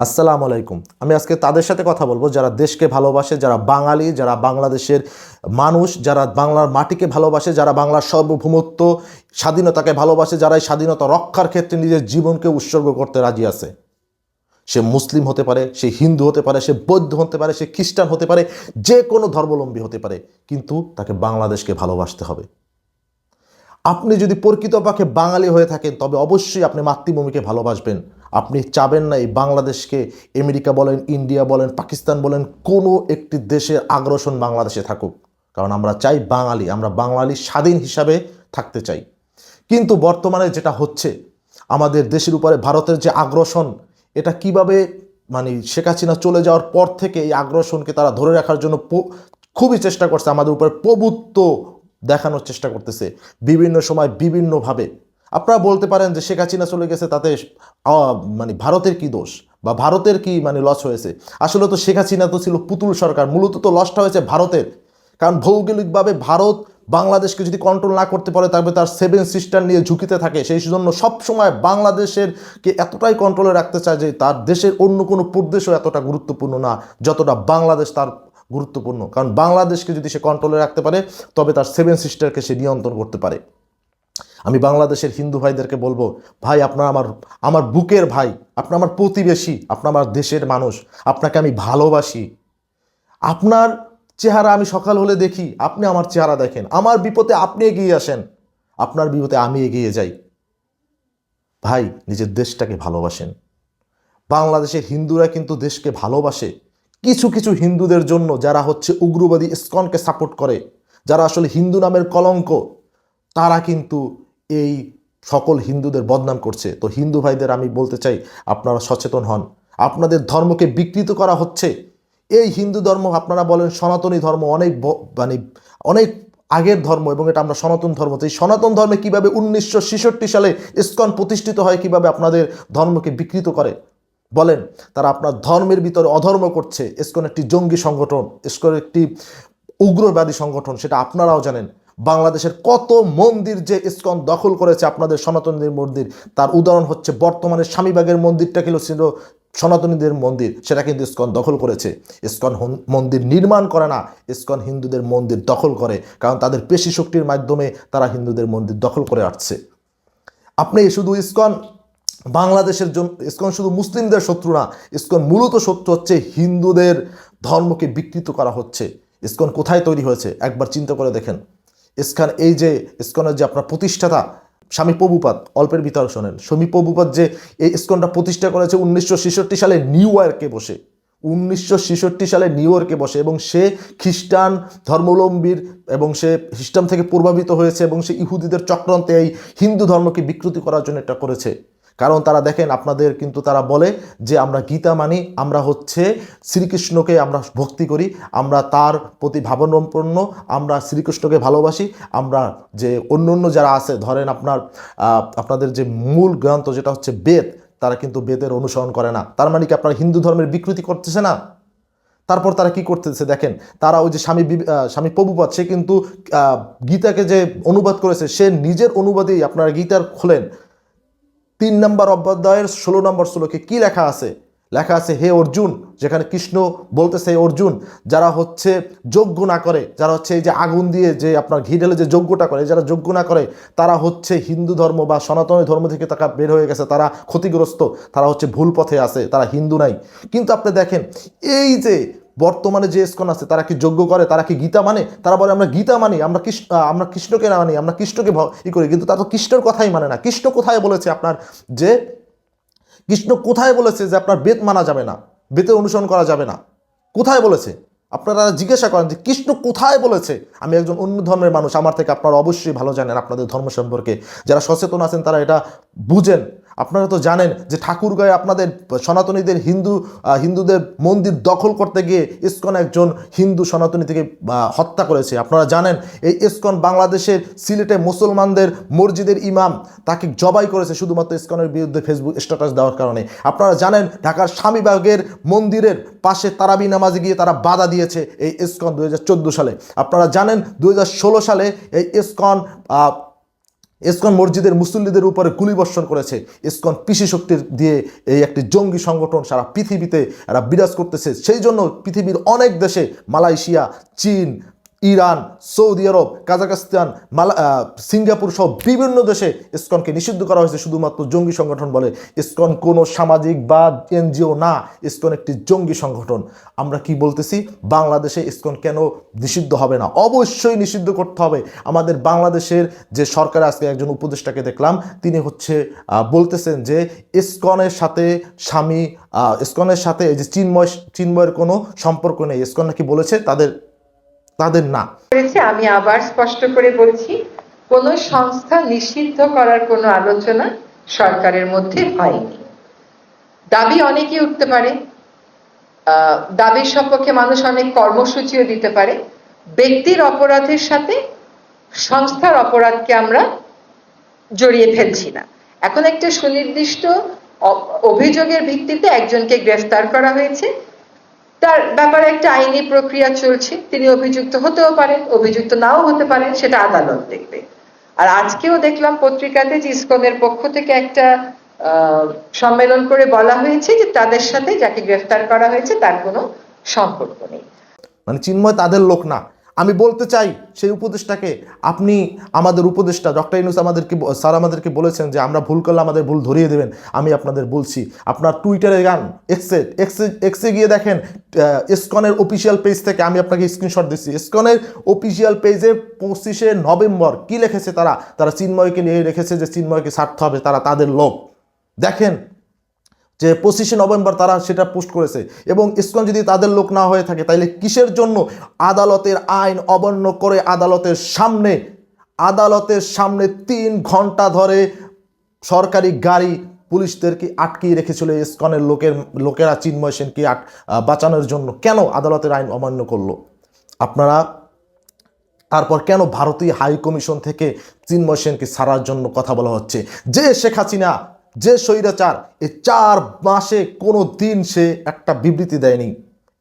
আসসালামু আলাইকুম। আমি আজকে তাদের সাথে কথা বলব, যারা দেশকে ভালোবাসে, যারা বাঙালি, যারা বাংলাদেশের মানুষ, যারা বাংলার মাটিকে ভালোবাসে, যারা বাংলার সার্বভৌমত্ব, স্বাধীনতাকে ভালোবাসে, যারা এই স্বাধীনতা রক্ষার ক্ষেত্রে নিজের জীবনকে উৎসর্গ করতে রাজি আছে। সে মুসলিম হতে পারে, সে হিন্দু হতে পারে, সে বৌদ্ধ হতে পারে, সে খ্রিস্টান হতে পারে, যে কোনো ধর্মলম্বী হতে পারে, কিন্তু তাকে বাংলাদেশকে ভালোবাসতে হবে। আপনি যদি প্রকৃতপক্ষে বাঙালি হয়ে থাকেন, তবে অবশ্যই আপনি মাতৃভূমিকে ভালোবাসবেন। আপনি চাবেন না এই বাংলাদেশকে, আমেরিকা বলেন, ইন্ডিয়া বলেন, পাকিস্তান বলেন, কোনো একটি দেশের আগ্রাসন বাংলাদেশে থাকুক। কারণ আমরা চাই বাঙালি, আমরা বাঙালি স্বাধীন হিসাবে থাকতে চাই। কিন্তু বর্তমানে যেটা হচ্ছে, আমাদের দেশের উপরে ভারতের যে আগ্রাসন, এটা কীভাবে মানে শেখ হাসিনা চলে যাওয়ার পর থেকে এই আগ্রাসনকে তারা ধরে রাখার জন্য খুবই চেষ্টা করছে, আমাদের উপরে প্রভুত্ব দেখানোর চেষ্টা করতেছে। বিভিন্ন সময় বিভিন্নভাবে আপনারা বলতে পারেন যে শেখ হাসিনা চলে গেছে, তাতে মানে ভারতের কি দোষ? বা ভারতের কি মানে লস হয়েছে? আসলে তো শেখ হাসিনা তো ছিল পুতুল সরকার, মূলত তো লসটা হয়েছে ভারতের। কারণ ভৌগোলিকভাবে ভারত বাংলাদেশকে যদি কন্ট্রোল না করতে পারে তবে তার সেভেন সিস্টার নিয়ে ঝুঁকিতে থাকে। সেই জন্য সবসময় বাংলাদেশের কে এতটাই কন্ট্রোলে রাখতে চায় যে তার দেশের অন্য কোনো প্রদেশও এতটা গুরুত্বপূর্ণ না, যতটা বাংলাদেশ তার গুরুত্বপূর্ণ। কারণ বাংলাদেশকে যদি সে কন্ট্রোলে রাখতে পারে, তবে তার সেভেন সিস্টারকে সে নিয়ন্ত্রণ করতে পারে। আমি বাংলাদেশের হিন্দু ভাইদেরকে বলব, ভাই, আপনার আমার আমার বুকের ভাই, আপনার আমার প্রতিবেশী, আপনার আমার দেশের মানুষ, আপনাকে আমি ভালোবাসি। আপনার চেহারা আমি সকাল হলে দেখি, আপনি আমার চেহারা দেখেন। আমার বিপদে আপনি এগিয়ে আসেন, আপনার বিপদে আমি এগিয়ে যাই। ভাই, নিজের দেশটাকে ভালোবাসেন। বাংলাদেশের হিন্দুরা কিন্তু দেশকে ভালোবাসে। কিছু কিছু হিন্দুদের জন্য যারা হচ্ছে উগ্রবাদী ইস্কনকে সাপোর্ট করে, যারা আসলে হিন্দু নামের কলঙ্ক, তারা কিন্তু এই সকল হিন্দুদের বদনাম করছে। তো হিন্দু ভাইদের আমি বলতে চাই, আপনারা সচেতন হন। আপনাদের ধর্মকে বিকৃত করা হচ্ছে। এই হিন্দু ধর্ম, আপনারা বলেন সনাতনী ধর্ম, অনেক মানে অনেক আগের ধর্ম এবং এটা আমরা সনাতন ধর্ম। এই সনাতন ধর্মে কীভাবে উনিশশো সালে ইস্কন প্রতিষ্ঠিত হয়, কীভাবে আপনাদের ধর্মকে বিকৃত করে? বলেন, তারা আপনার ধর্মের ভিতরে অধর্ম করছে। ইসকন একটি জঙ্গি সংগঠন, ইসকন একটি উগ্রবাদী সংগঠন, সেটা আপনারাও জানেন। বাংলাদেশের কত মন্দির যে ইসকন দখল করেছে আপনাদের সনাতনীদের মন্দির, তার উদাহরণ হচ্ছে বর্তমানে স্বামীবাগের মন্দিরটা ছিল ছিল? সনাতনীদের মন্দির, সেটা কিন্তু ইসকন দখল করেছে। ইসকন মন্দির নির্মাণ করে না, ইসকন হিন্দুদের মন্দির দখল করে, কারণ তাদের পেশি শক্তির মাধ্যমে তারা হিন্দুদের মন্দির দখল করে আসছে আপনি শুধু ইসকন, বাংলাদেশের জন্য ইসকন শুধু মুসলিমদের শত্রু না, ইসকন মূলত শত্রু হচ্ছে হিন্দুদের ধর্মকে বিকৃত করা হচ্ছে। ইসকন কোথায় তৈরি হয়েছে? একবার চিন্তা করে দেখেন। ইস্কান এই যে ইস্কনের যে আপনার প্রতিষ্ঠাতা, স্বামী প্রভুপাত, অল্পের ভিতর শোনেন। স্বামী প্রভুপাত যে এই ইস্কনটা প্রতিষ্ঠা করেছে উনিশশো ছেষট্টি সালে নিউ ইয়র্কে বসে। উনিশশো ছেষট্টি সালে নিউ ইয়র্কে বসে এবং সে খ্রিস্টান ধর্মাবলম্বীর এবং সে খ্রিস্টান থেকে প্রভাবিত হয়েছে এবং সে ইহুদিদের চক্রান্তে এই হিন্দু ধর্মকে বিকৃতি করার জন্য এটা করেছে। কারণ তারা দেখেন, আপনাদের কিন্তু তারা বলে যে আমরা গীতা মানি, আমরা হচ্ছে শ্রীকৃষ্ণকে আমরা ভক্তি করি, আমরা তার প্রতি ভাবনাপন্ন, আমরা শ্রীকৃষ্ণকে ভালোবাসি, আমরা যে অন্য অন্য যারা আছে, ধরেন আপনার আপনাদের যে মূল গ্রন্থ যেটা হচ্ছে বেদ, তারা কিন্তু বেদের অনুসরণ করে না। তার মানে কি আপনার হিন্দু ধর্মের বিকৃতি করতেছে না? তারপর তারা কি করতেছে দেখেন, তারা ওই যে স্বামী স্বামী প্রভুপাত, সে কিন্তু গীতাকে যে অনুবাদ করেছে, সে নিজের অনুবাদেই আপনারা গীতার খোলেন। তিন নম্বর অধ্যায়ের ষোলো নম্বর শ্লোকে কি লেখা আছে? লেখা আছে, হে অর্জুন, যেখানে কৃষ্ণ বলতেছে, "হে অর্জুন, যারা হচ্ছে যজ্ঞ না করে, যারা হচ্ছে এই যে আগুন দিয়ে যে আপনার ঘি ঢেলে যে যজ্ঞটা করে, যারা যজ্ঞ না করে, তারা হচ্ছে হিন্দু ধর্ম বা সনাতনী ধর্ম থেকে তারা বের হয়ে গেছে, তারা ক্ষতিগ্রস্ত, তারা হচ্ছে ভুল পথে আছে, তারা হিন্দু নাই। কিন্তু আপনি দেখেন, এই যে বর্তমানে যে ইস্কন আছে, তারা কি যজ্ঞ করে, তারা কি গীতা মানে? তারা বলে, আমরা গীতা মানি, আমরা কৃষ্ণ আমরা কৃষ্ণকে না মানি, আমরা কৃষ্ণকে ই করি। কিন্তু তারা তো কৃষ্ণের কথাই মানে না। কৃষ্ণ কোথায় বলেছে আপনার যে, কৃষ্ণ কোথায় বলেছে যে আপনার বেদ মানা যাবে না, বেদের অনুসরণ করা যাবে না? কোথায় বলেছে? আপনারা জিজ্ঞাসা করেন যে, কৃষ্ণ কোথায় বলেছে? আমি একজন অন্য ধর্মের মানুষ, আমার থেকে আপনারা অবশ্যই ভালো জানেন আপনাদের ধর্ম সম্পর্কে। যারা সচেতন আছেন, তারা এটা বুঝেন। আপনারা তো জানেন যে ঠাকুরগাঁয়ে আপনাদের সনাতনীদের হিন্দু হিন্দুদের মন্দির দখল করতে গিয়ে ইস্কন একজন হিন্দু সনাতনী থেকে হত্যা করেছে। আপনারা জানেন এই ইস্কন বাংলাদেশের সিলেটে মুসলমানদের মসজিদের ইমাম তাকে জবাই করেছে শুধুমাত্র ইস্কনের বিরুদ্ধে ফেসবুক স্ট্যাটাস দেওয়ার কারণে। আপনারা জানেন ঢাকার স্বামীবাগের মন্দিরের পাশে তারাবি নামাজে গিয়ে তারা বাধা দিয়েছে এই ইসকন দু সালে। আপনারা জানেন দু হাজার ষোলো সালে এই ইসকন ইসকন মসজিদের মুসল্লিদের উপরে গুলিবর্ষণ করেছে। ইসকন পিসি শক্তির দিয়ে এই একটি জঙ্গি সংগঠন সারা পৃথিবীতে এরা বিরাজ করতেছে। সেই জন্য পৃথিবীর অনেক দেশে মালয়েশিয়া, চীন ইরান, সৌদি আরব কাজাকস্তান মালা সিঙ্গাপুর সহ বিভিন্ন দেশে ইসকনকে নিষিদ্ধ করা হয়েছে। শুধুমাত্র জঙ্গি সংগঠন বলে ইসকন কোনো সামাজিক বা এনজিও না, ইসকন একটি জঙ্গি সংগঠন। আমরা কি বলতেছি? বাংলাদেশে ইসকন কেন নিষিদ্ধ হবে না? অবশ্যই নিষিদ্ধ করতে হবে। আমাদের বাংলাদেশের যে সরকার আজকে একজন উপদেষ্টাকে দেখলাম, তিনি হচ্ছে বলতেছেন যে ইসকনের সাথে স্বামী ইসকনের সাথে যে চিন্ময়, চিন্ময়ের কোনো সম্পর্ক নেই। ইসকন নাকি বলেছে তাদের তাদের না। আমি আবার স্পষ্ট করে বলছি, কোন সংস্থা নিষিদ্ধ করার কোনো আলোচনা সরকারের মধ্যে হয়নি। দাবি অনেকেই উঠতে পারে দাবির সপক্ষে মানুষ অনেক কর্মসূচিও দিতে পারে। ব্যক্তির অপরাধের সাথে সংস্থার অপরাধকে আমরা জড়িয়ে ফেলছি না। এখন একটা সুনির্দিষ্ট অভিযোগের ভিত্তিতে একজনকে গ্রেফতার করা হয়েছে। তার ব্যাপারে একটা আইনি প্রক্রিয়া চলছে। তিনি অভিযুক্ত হতেও পারেন, অভিযুক্ত নাও হতে পারেন, সেটা আদালত দেখবে। আর আজকেও দেখলাম পত্রিকাতে যে ইসকনের পক্ষ থেকে একটা সম্মেলন করে বলা হয়েছে যে তাদের সাথে যাকে গ্রেফতার করা হয়েছে তার কোনো সম্পর্ক নেই। মানে চিন্ময় তাদের লোক না। আমি বলতে চাই সেই উপদেশটাকে। আপনি আমাদের উপদেশটা, ডক্টর ইনুস আমাদেরকে, স্যার আমাদেরকে বলেছেন যে আমরা ভুল করলে আমাদের ভুল ধরিয়ে দেবেন, আমি আপনাদের বলছি। আপনার টুইটারে গান, এক্সে এক্সে এক্সে গিয়ে দেখেন ইসকনের অফিসিয়াল পেজ থেকে আমি আপনাকে স্ক্রিনশট দিচ্ছি। ইসকনের অফিসিয়াল পেজে পঁচিশে নভেম্বর কি লিখেছে তারা? তারা চিন্ময়কে নিয়ে রেখেছে যে চিন্ময়কে ছাড়তে হবে, তারা তাদের লোক দেখেন যে পঁচিশে নভেম্বর তারা সেটা পোস্ট করেছে। এবং ইসকন যদি তাদের লোক না হয়ে থাকে তাহলে কিসের জন্য আদালতের আইন অবন্য করে আদালতের সামনে আদালতের সামনে তিন ঘণ্টা ধরে সরকারি গাড়ি পুলিশদেরকে আটকিয়ে রেখেছিল ইসকনের লোকের, লোকেরা চিন্ময় সেনকে আট বাঁচানোর জন্য। কেন আদালতের আইন অমান্য করল? আপনারা তারপর কেন ভারতীয় হাই কমিশন থেকে চিন্ময় সেনকে ছাড়ার জন্য কথা বলা হচ্ছে? যে শেখ হাসিনা যে স্বৈরাচার এই চার মাসে কোনো দিন সে একটা বিবৃতি দেয়নি।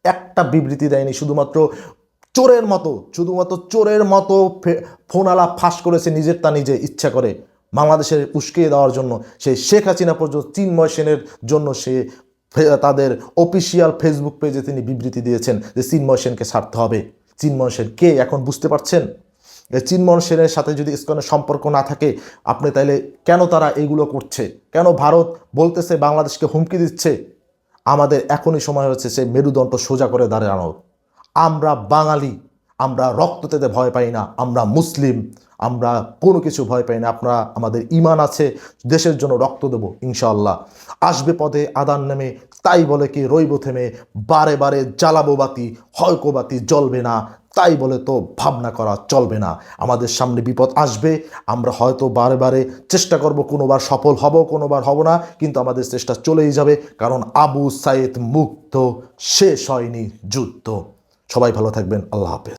একটা বিবৃতি দেয়নি, শুধুমাত্র চোরের মতো, শুধুমাত্র চোরের মতো ফে- ফোনালা ফাঁস করেছে নিজের তা নিজে ইচ্ছা করে। বাংলাদেশের উস্কিয়ে দেওয়ার জন্য সেই শেখ হাসিনা পর্যন্ত চিন্ময় সেনের জন্য সে তাদের অফিসিয়াল ফেসবুক পেজে তিনি বিবৃতি দিয়েছেন যে চিন্ময় সেনকে ছাড়তে হবে। চিন্ময় সেন কে এখন বুঝতে পারছেন? এই চিন্ময় সেনের সাথে যদি ইস্কনের সম্পর্ক না থাকে, আপনি তাইলে কেন তারা এগুলো করছে? কেন ভারত বলতেছে বাংলাদেশকে হুমকি দিচ্ছে? আমাদের এখনই সময় হচ্ছে সে মেরুদণ্ড সোজা করে দাঁড়ানো আমরা বাঙালি। আমরা রক্ততেতে ভয় পাই না, আমরা মুসলিম, আমরা কোনো কিছু ভয় পাই না, আপনারা আমাদের ইমান আছে, দেশের জন্য রক্ত দেবো ইনশাল্লাহ আসবে পদে আদান নেমে, তাই বলে কি রইব থেমে, বারে বারে জ্বালাবো বাতি, হয়কো বাতি জ্বলবে না, তাই বলে তো ভাবনা করা চলবে না। আমাদের সামনে বিপদ আসবে, আমরা হয়তো বারে বারে চেষ্টা করব, কোনোবার সফল হব, কোনোবার হব না, কিন্তু আমাদের চেষ্টা চলেই যাবে, কারণ আবু সাইদ মুক্ত, শেষ হয়নি যুদ্ধ। সবাই ভালো থাকবেন, আল্লাহ হাফেজ।